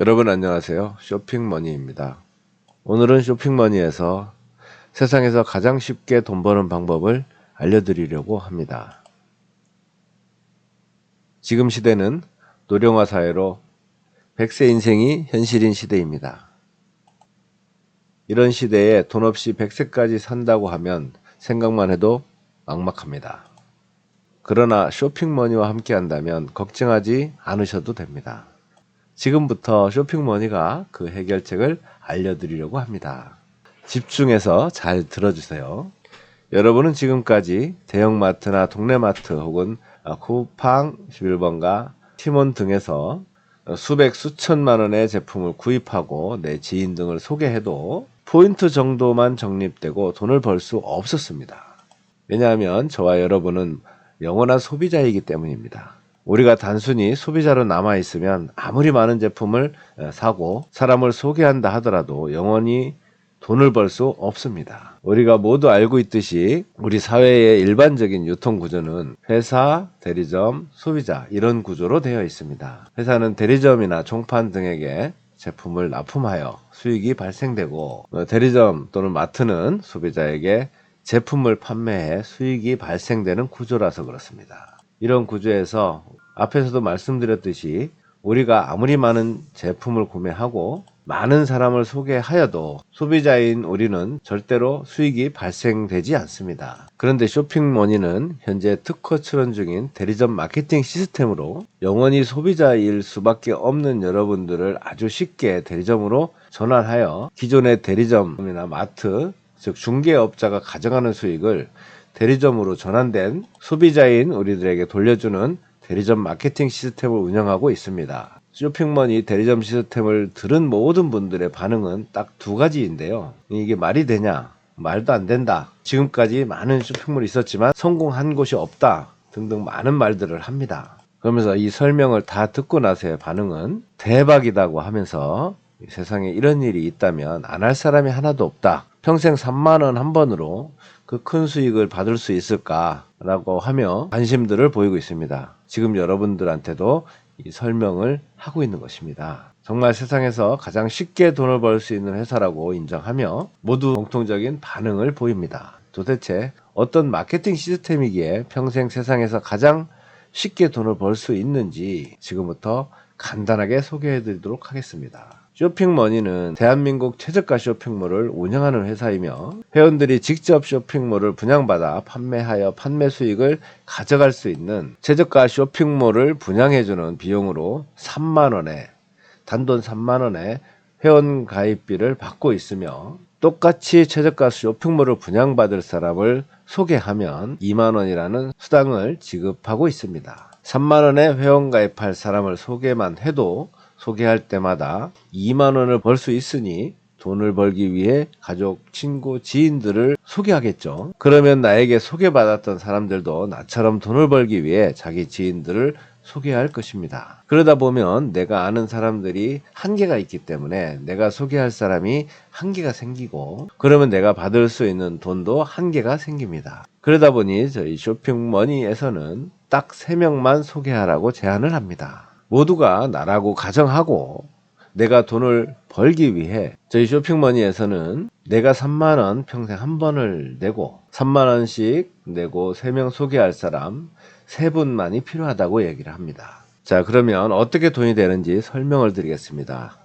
여러분 안녕하세요. 쇼핑머니입니다. 오늘은 쇼핑머니에서 세상에서 가장 쉽게 돈 버는 방법을 알려드리려고 합니다. 지금 시대는 노령화 사회로 100세 인생이 현실인 시대입니다. 이런 시대에 돈 없이 100세까지 산다고 하면 생각만 해도 막막합니다. 그러나 쇼핑머니와 함께 한다면 걱정하지 않으셔도 됩니다. 지금부터 쇼핑머니가 그 해결책을 알려드리려고 합니다. 집중해서 잘 들어주세요. 여러분은 지금까지 대형마트나 동네마트 혹은 쿠팡 11번가 티몬 등에서 수백 수천만 원의 제품을 구입하고 내 지인 등을 소개해도 포인트 정도만 적립되고 돈을 벌 수 없었습니다. 왜냐하면 저와 여러분은 영원한 소비자이기 때문입니다. 우리가 단순히 소비자로 남아 있으면 아무리 많은 제품을 어, 사고 사람을 소개한다 하더라도 영원히 돈을 벌 수 없습니다. 우리가 모두 알고 있듯이 우리 사회의 일반적인 유통 구조는 회사, 대리점, 소비자 이런 구조로 되어 있습니다. 회사는 대리점이나 종판 등에게 제품을 납품하여 수익이 발생되고 어, 대리점 또는 마트는 소비자에게 제품을 판매해 수익이 발생되는 구조라서 그렇습니다. 이런 구조에서 앞에서도 말씀드렸듯이 우리가 아무리 많은 제품을 구매하고 많은 사람을 소개하여도 소비자인 우리는 절대로 수익이 발생되지 않습니다. 그런데 쇼핑머니는 현재 특허 출원 중인 대리점 마케팅 시스템으로 영원히 소비자일 수밖에 없는 여러분들을 아주 쉽게 대리점으로 전환하여 기존의 대리점이나 마트, 즉 중개업자가 가져가는 수익을 대리점으로 전환된 소비자인 우리들에게 돌려주는 대리점 마케팅 시스템을 운영하고 있습니다. 쇼핑머니 대리점 시스템을 들은 모든 분들의 반응은 딱 두 가지인데요. 이게 말이 되냐? 말도 안 된다. 지금까지 많은 쇼핑몰이 있었지만 성공한 곳이 없다. 등등 많은 말들을 합니다. 그러면서 이 설명을 다 듣고 나서의 반응은 대박이다고 하면서 세상에 이런 일이 있다면 안 할 사람이 하나도 없다. 평생 3만 원 한 번으로 그 큰 수익을 받을 수 있을까라고 하며 관심들을 보이고 있습니다. 지금 여러분들한테도 이 설명을 하고 있는 것입니다. 정말 세상에서 가장 쉽게 돈을 벌 수 있는 회사라고 인정하며 모두 공통적인 반응을 보입니다. 도대체 어떤 마케팅 시스템이기에 평생 세상에서 가장 쉽게 돈을 벌 수 있는지 지금부터 간단하게 소개해 드리도록 하겠습니다. 쇼핑머니는 대한민국 최저가 쇼핑몰을 운영하는 회사이며 회원들이 직접 쇼핑몰을 분양받아 판매하여 판매 수익을 가져갈 수 있는 최저가 쇼핑몰을 분양해주는 비용으로 3만원에 단돈 3만원에 회원 가입비를 받고 있으며 똑같이 최저가 쇼핑몰을 분양받을 사람을 소개하면 2만원이라는 수당을 지급하고 있습니다. 3만원에 회원 가입할 사람을 소개만 해도 소개할 때마다 2만 원을 벌 수 있으니 돈을 벌기 위해 가족, 친구, 지인들을 소개하겠죠. 그러면 나에게 소개받았던 사람들도 나처럼 돈을 벌기 위해 자기 지인들을 소개할 것입니다. 그러다 보면 내가 아는 사람들이 한계가 있기 때문에 내가 소개할 사람이 한계가 생기고 그러면 내가 받을 수 있는 돈도 한계가 생깁니다. 그러다 보니 저희 쇼핑머니에서는 딱 3명만 소개하라고 제안을 합니다. 모두가 나라고 가정하고 내가 돈을 벌기 위해 저희 쇼핑머니에서는 내가 3만원 평생 한 번을 내고 3만원씩 내고 3명 소개할 사람 3분만이 필요하다고 얘기를 합니다. 자, 그러면 어떻게 돈이 되는지 설명을 드리겠습니다.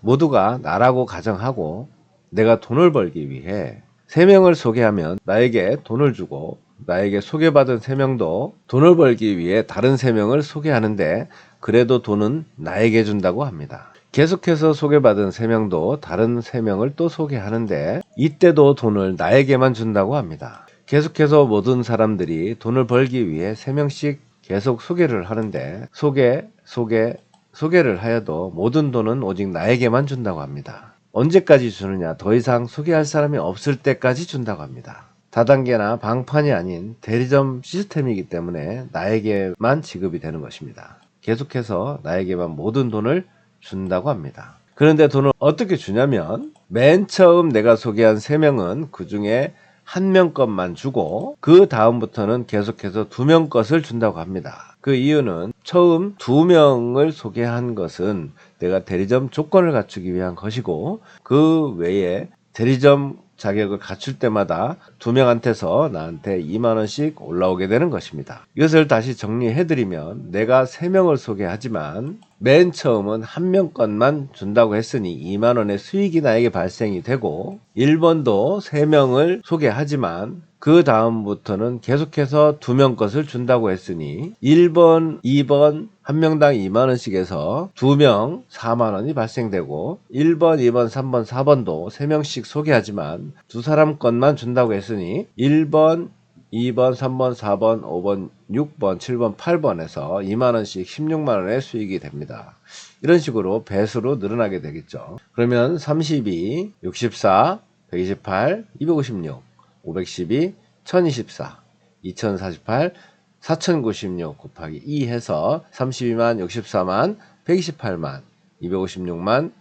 모두가 나라고 가정하고 내가 돈을 벌기 위해 3명을 소개하면 나에게 돈을 주고 나에게 소개받은 3명도 돈을 벌기 위해 다른 3명을 소개하는데 그래도 돈은 나에게 준다고 합니다. 계속해서 소개받은 3명도 다른 3명을 또 소개하는데 이때도 돈을 나에게만 준다고 합니다. 계속해서 모든 사람들이 돈을 벌기 위해 3명씩 계속 소개를 하는데 소개, 소개, 소개를 하여도 모든 돈은 오직 나에게만 준다고 합니다. 언제까지 주느냐? 더 이상 소개할 사람이 없을 때까지 준다고 합니다. 다단계나 방판이 아닌 대리점 시스템이기 때문에 나에게만 지급이 되는 것입니다. 계속해서 나에게만 모든 돈을 준다고 합니다. 그런데 돈을 어떻게 주냐면 맨 처음 내가 소개한 3명은 그 중에 한 명 것만 주고 그 다음부터는 계속해서 두 명 것을 준다고 합니다. 그 이유는 처음 두 명을 소개한 것은 내가 대리점 조건을 갖추기 위한 것이고 그 외에 대리점 자격을 갖출 때마다 두 명한테서 나한테 2만 원씩 올라오게 되는 것입니다. 이것을 다시 정리해 드리면 내가 세 명을 소개하지만 맨 처음은 한 명 건만 준다고 했으니 2만 원의 수익이 나에게 발생이 되고 1번도 세 명을 소개하지만 그 다음부터는 계속해서 두 명 것을 준다고 했으니 1번, 2번 한 명당 2만 원씩 해서 두 명 4만 원이 발생되고 1번, 2번, 3번, 4번도 세 명씩 소개하지만 두 사람 것만 준다고 했으니 1번, 2번, 3번, 4번, 5번, 6번, 7번, 8번에서 2만 원씩 16만 원의 수익이 됩니다. 이런 식으로 배수로 늘어나게 되겠죠. 그러면 32, 64, 128, 256 512, 1024, 2048, 4096 곱하기 2 해서 32만, 64만, 128만, 256만,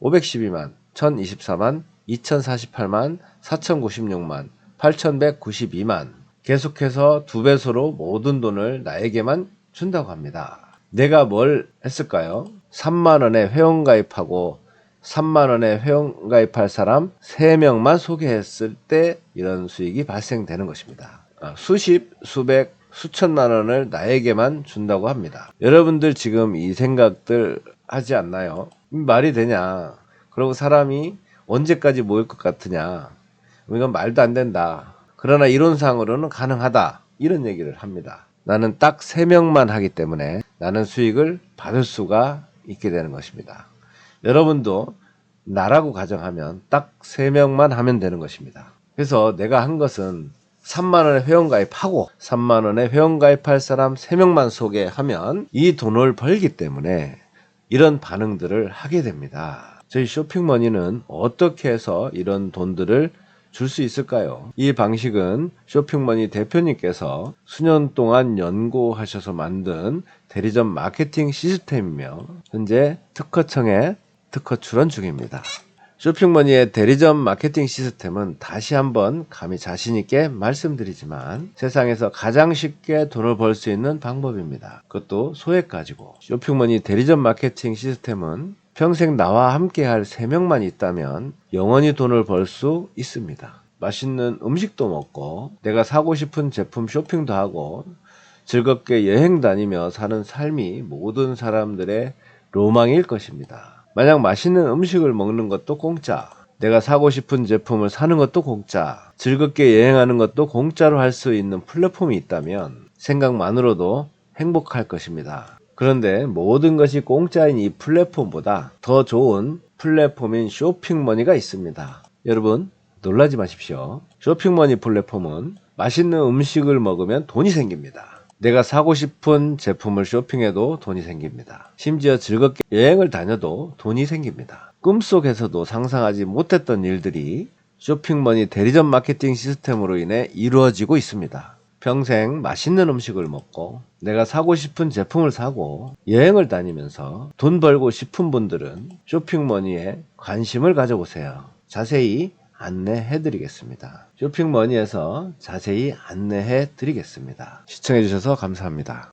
512만, 1024만, 2048만, 4096만, 8192만 계속해서 두 배수로 모든 돈을 나에게만 준다고 합니다. 내가 뭘 했을까요? 3만 원에 회원가입하고 3만 원에 회원가입할 사람 3명만 소개했을 때 이런 수익이 발생되는 것입니다. 아, 수십, 수백, 수천만 원을 나에게만 준다고 합니다. 여러분들 지금 이 생각들 하지 않나요? 말이 되냐? 그리고 사람이 언제까지 모일 것 같으냐? 이건 말도 안 된다. 그러나 이론상으로는 가능하다. 이런 얘기를 합니다. 나는 딱 3명만 하기 때문에 나는 수익을 받을 수가 있게 되는 것입니다. 여러분도 나라고 가정하면 딱 3명만 하면 되는 것입니다. 그래서 내가 한 것은 3만원의 회원가입하고 3만원의 회원가입할 사람 3명만 소개하면 이 돈을 벌기 때문에 이런 반응들을 하게 됩니다. 저희 쇼핑머니는 어떻게 해서 이런 돈들을 줄 수 있을까요? 이 방식은 쇼핑머니 대표님께서 수년 동안 연구하셔서 만든 대리점 마케팅 시스템이며 현재 특허청에 특허 출원 중입니다. 쇼핑머니의 대리점 마케팅 시스템은 다시 한번 감히 자신있게 말씀드리지만 세상에서 가장 쉽게 돈을 벌 수 있는 방법입니다. 그것도 소액 가지고. 쇼핑머니 대리점 마케팅 시스템은 평생 나와 함께 할 3명만 있다면 영원히 돈을 벌 수 있습니다. 맛있는 음식도 먹고 내가 사고 싶은 제품 쇼핑도 하고 즐겁게 여행 다니며 사는 삶이 모든 사람들의 로망일 것입니다. 만약 맛있는 음식을 먹는 것도 공짜, 내가 사고 싶은 제품을 사는 것도 공짜, 즐겁게 여행하는 것도 공짜로 할 수 있는 플랫폼이 있다면 생각만으로도 행복할 것입니다. 그런데 모든 것이 공짜인 이 플랫폼보다 더 좋은 플랫폼인 쇼핑머니가 있습니다. 여러분, 놀라지 마십시오. 쇼핑머니 플랫폼은 맛있는 음식을 먹으면 돈이 생깁니다. 내가 사고 싶은 제품을 쇼핑해도 돈이 생깁니다. 심지어 즐겁게 여행을 다녀도 돈이 생깁니다. 꿈속에서도 상상하지 못했던 일들이 쇼핑머니 대리점 마케팅 시스템으로 인해 이루어지고 있습니다. 평생 맛있는 음식을 먹고 내가 사고 싶은 제품을 사고 여행을 다니면서 돈 벌고 싶은 분들은 쇼핑머니에 관심을 가져보세요. 자세히 안내해 드리겠습니다. 쇼핑머니에서 자세히 안내해 드리겠습니다. 시청해 주셔서 감사합니다.